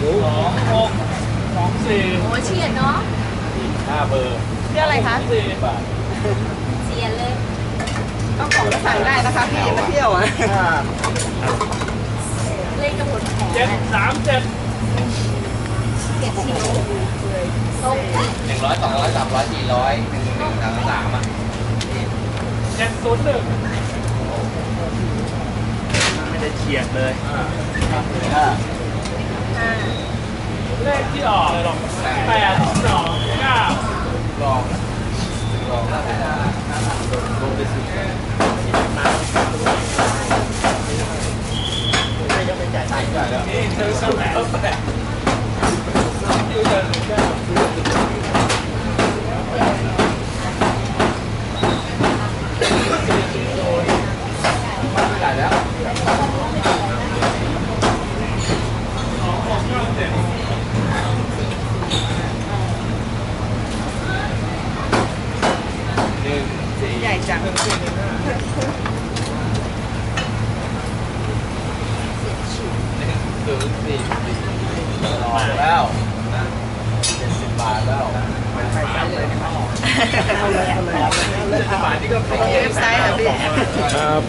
สี่โอ้เฉียดเนาะห้าเบอร์เรื่องอะไรคะสี่บาทเฉียดเลยต้องของก็สั่งได้นะคะพี่มาเที่ยวอะห้าเล่นกับผลแผลเจ็ดสามเจ็ดเฉียดชิวตรงหนึ่งร้อยสองร้อยสามร้อยสี่ร้อยหนึ่งหนึ่งสามสามอะเจ็ดศูนย์หนึ่งไม่ได้เฉียดเลยอ่า เลขที่ออกแปดสองเก้าลองลองแล้วลงไปสินี่เธอสมัยแปดอยู่เดินหนึ่งเก้าจ่ายแล้ว ห นึ่งสี่ใหญ่จังหนึ่งศูนย์สี่สี่ลองแล้วนะเจ็ดสิบบาทแล้วมันใช่กันเลยเจ็ดสิบบาทนี่ก็พอเว็บไซต์เหรอพี่ครับ